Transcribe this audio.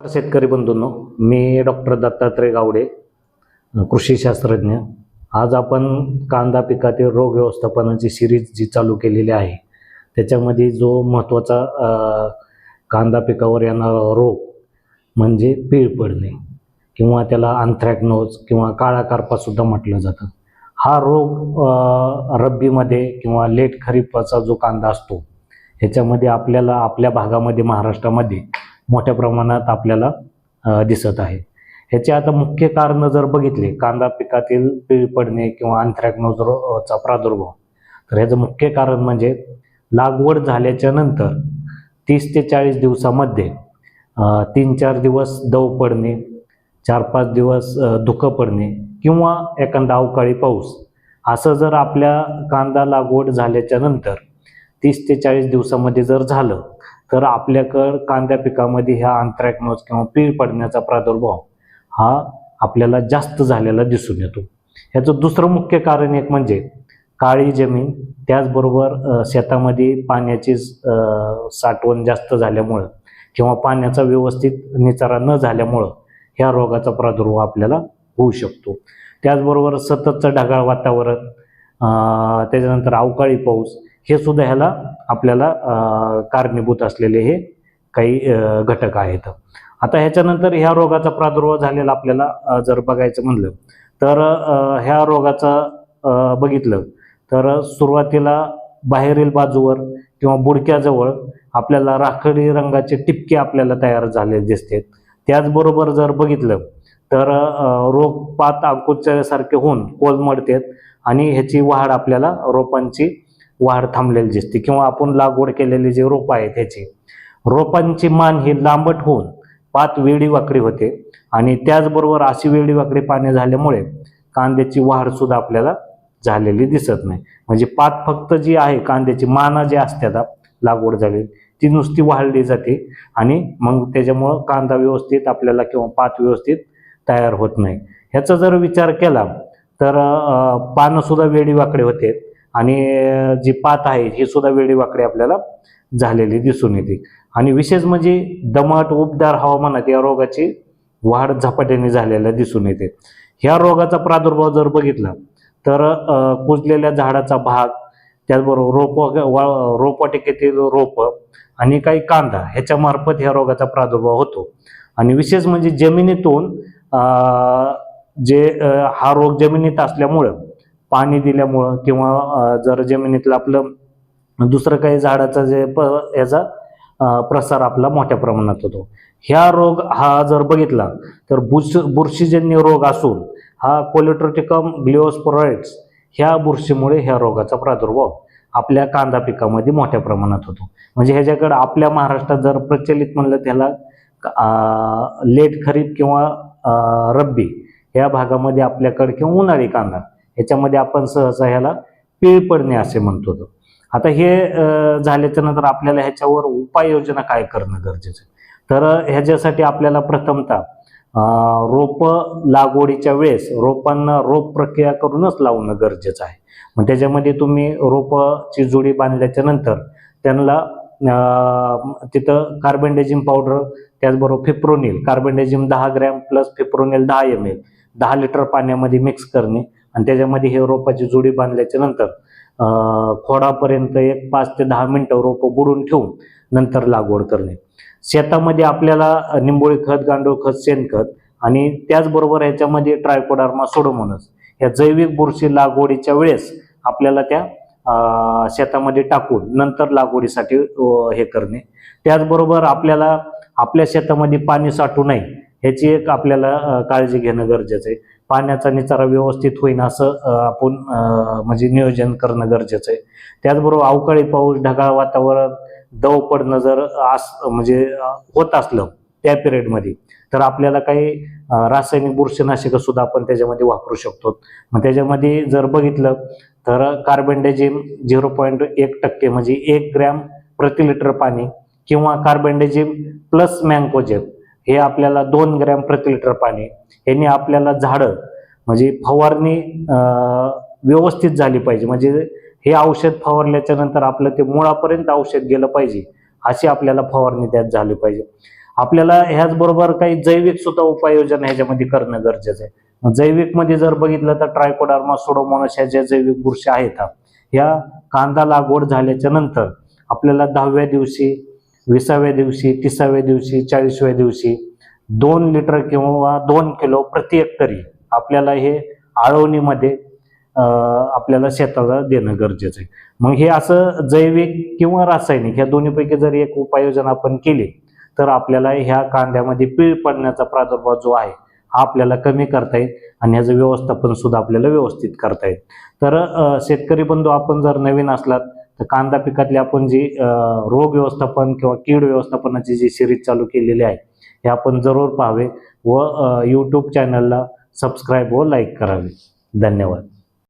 शेतकरी बंधूंनो मी डॉक्टर दत्तात्रय गावडे कृषी शास्त्रज्ञ. आज आपण कांदा पिकातील रोग व्यवस्थापनाची सिरीज जी चालू केलेली आहे त्याच्यामध्ये जो महत्त्वाचा कांदा पिकावर येणारा रोग म्हणजे पीळ पडणे किंवा त्याला अँथ्रॅकनोज किंवा काळा कारपासुद्धा म्हटलं जातं. हा रोग रब्बीमध्ये किंवा लेट खरीपाचा जो कांदा असतो ह्याच्यामध्ये आपल्याला आपल्या भागामध्ये महाराष्ट्रामध्ये मोठ्या प्रमाणात आपल्याला दिसत आहे. ह्याचे आता मुख्य कारण जर बघितले कांदा पिकातील पीळ पडणे किंवा अँथ्रॅकनोज प्रादुर्भाव तर ह्याचं मुख्य कारण म्हणजे लागवड झाल्याच्यानंतर तीस ते चाळीस दिवसामध्ये तीन चार दिवस दव पडणे चार पाच दिवस धुकं पडणे किंवा एखादा अवकाळी पाऊस असं जर आपल्या कांदा लागवड झाल्याच्यानंतर तीस ते चाळीस दिवसामध्ये जर झालं तर आपल्याकडं कांद्या पिकामध्ये ह्या अँथ्रॅकनोज किंवा पीळ पडण्याचा प्रादुर्भाव हा आपल्याला जास्त झालेला दिसून येतो. ह्याचं दुसरं मुख्य कारण एक म्हणजे काळी जमीन त्याचबरोबर शेतामध्ये पाण्याची साठवण जास्त झाल्यामुळं किंवा पाण्याचा व्यवस्थित निचारा न झाल्यामुळं ह्या रोगाचा प्रादुर्भाव आपल्याला होऊ शकतो. त्याचबरोबर सततचं ढगाळ वातावरण त्याच्यानंतर अवकाळी पाऊस हे सुद्धा ह्याला आपल्याला कारणीभूत असलेले हे काही घटक आहेत. आता ह्याच्यानंतर ह्या रोगाचा प्रादुर्भाव झालेला आपल्याला जर बघायचं म्हणलं तर ह्या रोगाचा बघितलं तर सुरुवातीला बाहेरील बाजूवर किंवा बुडक्याजवळ आपल्याला राखडी रंगाचे टिपके आपल्याला तयार झालेले दिसतात. त्याचबरोबर जर बघितलं तर रोग पात अंकुच्यासारखे होऊन कोलमडतात आणि ह्याची वाढ आपल्याला रोपांची वाढ थांबलेली दिसते किंवा आपण लागवड केलेली जे रोप आहे त्याची रोपांची मान ही लांबट होऊन पात वेळी वाकडी होते आणि त्याचबरोबर अशी वेळी वाकडी पाणी झाल्यामुळे कांद्याची वाढ सुद्धा आपल्याला झालेली दिसत नाही. म्हणजे पात फक्त जी आहे कांद्याची माना जी असते लागवड झाली ती नुसती वाढली जाते आणि मग त्याच्यामुळं कांदा व्यवस्थित आपल्याला किंवा पात व्यवस्थित तयार होत नाही. ह्याचा जर विचार केला तर पानंसुद्धा पानं सुद्धा वेडी वाकडे होते. आणि जी पात आहे ही सुद्धा वेडीवाकडी आपल्याला झालेली दिसून येते. आणि विशेष म्हणजे दमट उबदार हवामानात या रोगाची वाढ झपाट्याने झालेल्या दिसून येते. ह्या रोगाचा प्रादुर्भाव जर बघितला तर कुजलेल्या झाडाचा भाग त्याचबरोबर रोप रोपवाटिकेतील रोप आणि काही कांदा ह्याच्यामार्फत ह्या रोगाचा प्रादुर्भाव होतो. आणि विशेष म्हणजे जमिनीतून जे हा रोग जमिनीत असल्यामुळं पाणी दिल्यामुळं किंवा जर जमिनीतलं आपलं दुसरं काही झाडाचा जे प याचा प्रसार आपला मोठ्या प्रमाणात होतो. ह्या रोग हा जर बघितला तर बुश बुरशीजन्य रोग असून हा कोलेट्रोटिकम ग्लिओस्पोरॉइड्स ह्या बुरशीमुळे ह्या रोगाचा प्रादुर्भाव आपल्या कांदा पिकामध्ये मोठ्या प्रमाणात होतो. म्हणजे ह्याच्याकडं आपल्या महाराष्ट्रात जर प्रचलित म्हणलं त्याला लेट खरीप किंवा रब्बी या भागामध्ये आपल्याकडे किंवा उन्हाळी कांदा याच्यामध्ये आपण सहसा ह्याला पीळ पडणे असे म्हणतो तो. आता हे झाल्याच्यानंतर आपल्याला ह्याच्यावर उपाययोजना काय करणं गरजेचं तर ह्याच्यासाठी आपल्याला प्रथमतः रोप लागवडीच्या वेळेस रोपांना रोप प्रक्रिया करूनच लावणं गरजेचं आहे मग त्याच्यामध्ये तुम्ही रोपाची जोडी बांधल्याच्या नंतर त्यांना तिथं कार्बनडेजिम पावडर त्याचबरोबर फिप्रोनिल कार्बनडेजिम दहा ग्रॅम प्लस फिप्रोनिल दहा एम एल दहा लिटर पाण्यामध्ये मिक्स करणे आणि त्याच्यामध्ये हे रोपाची जोडी बांधल्याच्या नंतर खोडापर्यंत एक पाच ते दहा मिनटं रोपं बुडून ठेवून नंतर लागवड करणे. शेतामध्ये आपल्याला निंबोळी खत गांडूळ खत शेणखत आणि त्याचबरोबर ह्याच्यामध्ये ट्रायकोडार्मा सोडोमोनस या जैविक बुरशी लागवडीच्या वेळेस आपल्याला त्या शेतामध्ये टाकून नंतर लागवडीसाठी हे करणे. त्याचबरोबर आपल्याला आपल्या शेतामध्ये पाणी साठू नये ह्याची एक आपल्याला काळजी घेणं गरजेचं आहे. पाण्याचा निचारा व्यवस्थित होईन असं आपण म्हणजे नियोजन करणं गरजेचं आहे. त्याचबरोबर अवकाळी पाऊस ढगाळ वातावरण दव पडणं जर आस म्हणजे होत असलं त्या पिरियडमध्ये तर आपल्याला काही रासायनिक बुरशीनाशकं सुद्धा आपण त्याच्यामध्ये वापरू शकतो. मग त्याच्यामध्ये जर बघितलं तर कार्बनडेजिम झिरो पॉईंट एक टक्के म्हणजे एक ग्रॅम प्रति लिटर पाणी किंवा कार्बनडेजिम प्लस मँकोजेम हे आपल्याला दोन ग्रॅम प्रति लिटर पाणी यांनी आपल्याला झाडं म्हणजे फवारणी व्यवस्थित झाली पाहिजे. म्हणजे हे औषध फवारल्याच्या नंतर आपलं ते मुळापर्यंत औषध गेलं पाहिजे अशी आपल्याला फवारणी त्यात झाली पाहिजे. आपल्याला ह्याचबरोबर काही जैविक सुद्धा उपाययोजना ह्याच्यामध्ये करणं गरजेचं आहे. जैविकमध्ये जर बघितलं तर ट्रायकोडार्मा सोडोमोनस ह्या ज्या जैविक बुरशी आहेत ह्या कांदा लागवड झाल्याच्यानंतर आपल्याला दहाव्या दिवशी विसाव्या दिवशी तिसाव्या दिवशी चाळीसव्या दिवशी दोन लिटर किंवा दोन किलो प्रति हेक्टरी आपल्याला हे आळवणीमध्ये आपल्याला शेताला देणं गरजेचं आहे. मग हे असं जैविक किंवा रासायनिक ह्या दोन्हीपैकी जर एक उपाययोजना आपण केली तर आपल्याला ह्या कांद्यामध्ये पीळ पडण्याचा प्रादुर्भाव जो आहे हा आपल्याला कमी करता येईल आणि ह्याचं व्यवस्थापन सुद्धा आपल्याला व्यवस्थित करता येईल. तर शेतकरी बंधू आपण जर नवीन असलात तर कांदा पिकातली आपण जी रोग व्यवस्थापन किंवा कीड व्यवस्थापनाची जी सिरीज चालू केलेली आहे हे आपण जरूर पाहावे व यूट्यूब चॅनलला सबस्क्राईब व लाईक करावे. धन्यवाद.